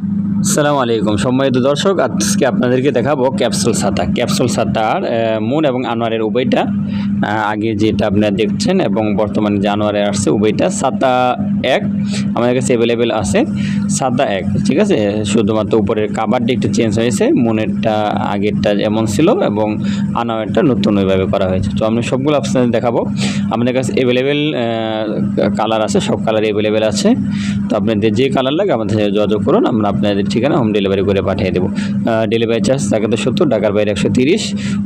আসসালামু আলাইকুম। সম্মানিত দর্শক, আজকে আপনাদেরকে দেখাবো ক্যাপসুল ছাতা ক্যাপসুল ছাতার মুন এবং আনোয়ারের উভয়টা আগে যেটা আপনারা দেখছেন এবং বর্তমানে যে আনোয়ারে আসছে উভয়টা ছাতা এক, আমাদের কাছে অ্যাভেলেবেল আছে ছাতা এক, ঠিক আছে? শুধুমাত্র উপরের কাবারটা একটু চেঞ্জ হয়েছে, মুনেরটা আগেরটা যেমন ছিল এবং আনোয়ারটা নতুন ওইভাবে করা হয়েছে। তো আমি সবগুলো আপনাদের দেখাবো। আমাদের কাছে অ্যাভেলেবেল কালার আছে, সব কালার অ্যাভেলেবেল আছে। তো আপনাদের যে কালার লাগে আমাদের সাথে যোগাযোগ করুন, আমরা আপনাদের ঠিকানা হোম ডেলিভারি করে পাঠিয়ে দেবো। ডেলিভারি চার্জ থাকে তো সত্তর টাকার বাইরে একশো তিরিশ।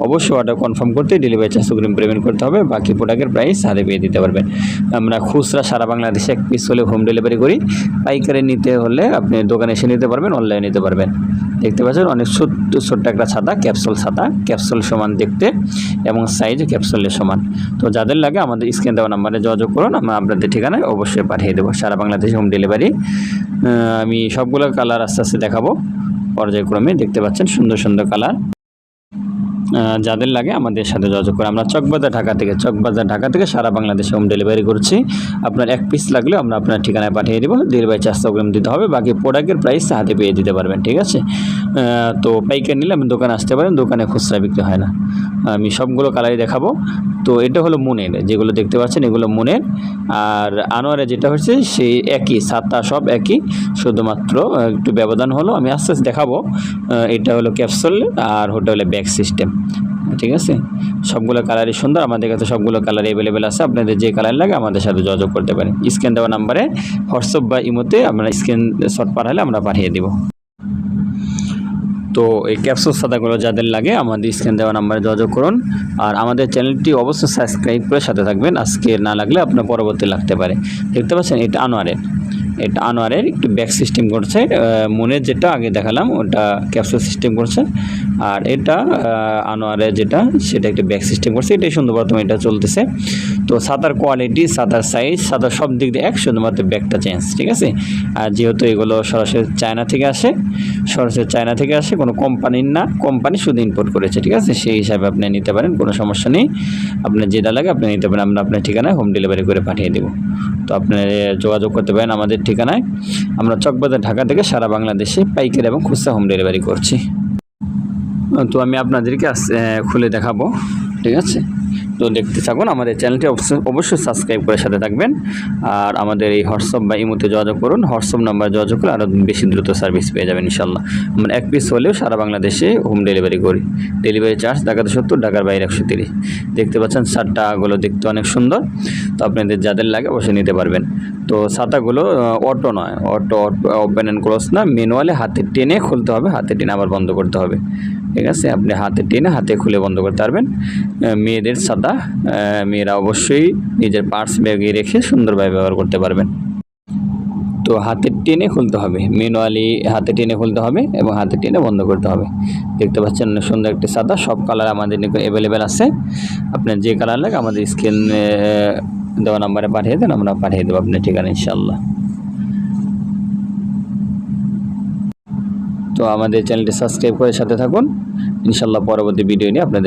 অবশ্যই অর্ডার কনফার্ম করতে ডেলিভারি চার্জ অগ্রিম পেমেন্ট করতে হবে, বাকি প্রোডাক্টের প্রাইস হাতে পেয়ে দিতে পারবেন। আমরা খুচরা সারা বাংলাদেশে এক পিস হলে হোম ডেলিভারি করি। পাইকারি নিতে হলে আপনি দোকানে এসে নিতে পারবেন অনলাইনে নিতে পারবেন। দেখতে পাচ্ছেন অনেক ছোট্ট ছোট্ট একটা ছাতা ক্যাপসুল ছাতা। ক্যাপসুল সমান দেখতে এবং সাইজ ক্যাপসুলের সমান। তো যাদের লাগে আমাদের স্ক্রিন দেওয়া নাম্বারে যোগাযোগ করুন আমরা আপনাদের ঠিকানায় অবশ্যই পাঠিয়ে দেবো। সারা বাংলাদেশে হোম ডেলিভারি আমি সবগুলো কালার আস্তে আস্তে দেখাবো। পর্যায়ক্রমে দেখতে পাচ্ছেন সুন্দর সুন্দর কালার যাদের লাগে আমাদের সাথে যোগাযোগ করে আমরা চকবাজার ঢাকা থেকে চকবাজার ঢাকা থেকে সারা বাংলাদেশে হোম ডেলিভারি করছি। আপনার এক পিস লাগলেও আমরা আপনার ঠিকানায় পাঠিয়ে দেবো। ডেলিভারি চার্জ অগ্রিম দিতে হবে। বাকি প্রোডাক্টের প্রাইস হাতে পেয়ে দিতে পারবেন ঠিক আছে? তো পাইকারি নিলে আপনি দোকানে আসতে পারেন। দোকানে খুচরা বিক্রি হয় না। আমি সবগুলো কালারই দেখাবো। তো এটা হলো মুনের, যেগুলো দেখতে পাচ্ছেন, এগুলো মুনের। আর আনোয়ারে যেটা হচ্ছে সেই একই, সাতটা সব একই। শুধুমাত্র একটু ব্যবধান হলো, আমি আস্তে আস্তে দেখাবো। এটা হলো ক্যাপসুল আর ওটা হলো ব্যাক সিস্টেম ঠিক আছে? সবগুলো কালারই সুন্দর, আমাদের কাছে সবগুলো কালার অ্যাভেলেবেল আছে। আপনাদের যে কালার লাগে, আমাদের সাথে যোগাযোগ করতে পারেন। স্ক্যান দেওয়া নাম্বারে হোয়াটসঅ্যাপ বা ইমোতে আমরা স্ক্যান শট পাঠালে আমরা পাঠিয়ে দেবো। তো এই ক্যাপসুল সাদাগুলো যাদের লাগে আমাদের স্ক্যান দেওয়া নাম্বারে যোগাযোগ করুন। আর আমাদের চ্যানেলটি অবশ্যই সাবস্ক্রাইব করে সাথে থাকবেন। আজকে না লাগলে আপনার পরবর্তী লাগতে পারে। দেখতে পাচ্ছেন এটা আনোয়ারের। এটা আনোয়ারের একটু ব্যাক সিস্টেম করছে। মনের যেটা আগে দেখালাম, ওটা ক্যাপসুল সিস্টেম করছে। আর এটা আহ, আনোয়ারের যেটা সেটা একটা ব্যাক সিস্টেম করছে। এটাই সুন্দর এটা চলতেছে। তো সাতার কোয়ালিটি সাতার সাইজ সাতার সব দিক দিয়ে এক শুধুমাত্র ব্যাগটা চেঞ্জ ঠিক আছে? আর যেহেতু এগুলো সরাসরি চায়না থেকে আসে সরাসরি চায়না থেকে আসে কোনো কোম্পানির না কোম্পানি শুধু ইম্পোর্ট করেছে ঠিক আছে? সেই হিসাবে আপনি নিতে পারেন কোনো সমস্যা নেই। আপনার যেটা লাগে আপনি নিতে পারেন আমরা আপনার ঠিকানায় হোম ডেলিভারি করে পাঠিয়ে দেবো। তো আপনি যোগাযোগ করতে পারেন আমাদের ঠিকানায়। আমরা চকবাজার ঢাকা থেকে সারা বাংলাদেশে পাইকারি এবং খুচরা হোম ডেলিভারি করছি। তো আমি আপনাদেরকে খুলে দেখাবো, ঠিক আছে? তো দেখতে থাকুন, আমাদের চ্যানেলটি অবশ্যই সাবস্ক্রাইব করে সাথে থাকবেন। আর আমাদের এই হোয়াটসঅ্যাপ বা ইমোতে যোগাযোগ করুন, হোয়াটসঅ্যাপ নাম্বার যোগাযোগ করে আরও বেশি দ্রুত সার্ভিস পেয়ে যাবেন ইনশাল্লাহ আমরা এক পিস হলেও সারা বাংলাদেশে হোম ডেলিভারি করি। ডেলিভারি চার্জ ঢাকাতে সত্তর, ঢাকার বাইরে একশো তিরিশ। দেখতে পাচ্ছেন শার্টটাগুলো দেখতে অনেক সুন্দর। তো আপনাদের যাদের লাগে অবশ্যই নিতে পারবেন। তো ছাতাগুলো অটো নয়, অটো ওপেন অ্যান্ড ক্লোজ না ম্যানুয়ালি হাতে টেনে খুলতে হবে, হাতে টেনে আবার বন্ধ করতে হবে। ঠিক আছে, আপনি হাতে টেনে হাতে খুলে বন্ধ করতে পারবেন মেয়েদের ছাতা মেয়েরা অবশ্যই নিজের পার্স ব্যাগে রেখে সুন্দরভাবে ব্যবহার করতে পারবেন। তো হাতে টেনে খুলতে হবে, ম্যানুয়ালি হাতে টেনে খুলতে হবে এবং হাতে টেনে বন্ধ করতে হবে। দেখতে পাচ্ছেন সুন্দর একটি সাদা, সব কালার আমাদের অ্যাভেলেবেল আছে। আপনার যে কালার লাগে আমাদের স্ক্রিন দেওয়া নাম্বারে পাঠিয়ে দেন, আমরা পাঠিয়ে দেবো আপনার ঠিকানা ইনশাল্লাহ তো আমাদের চ্যানেলটি সাবস্ক্রাইব করে সাথে থাকুন। ইনশাল্লাহ পরবর্তী ভিডিও নিয়ে আপনাদের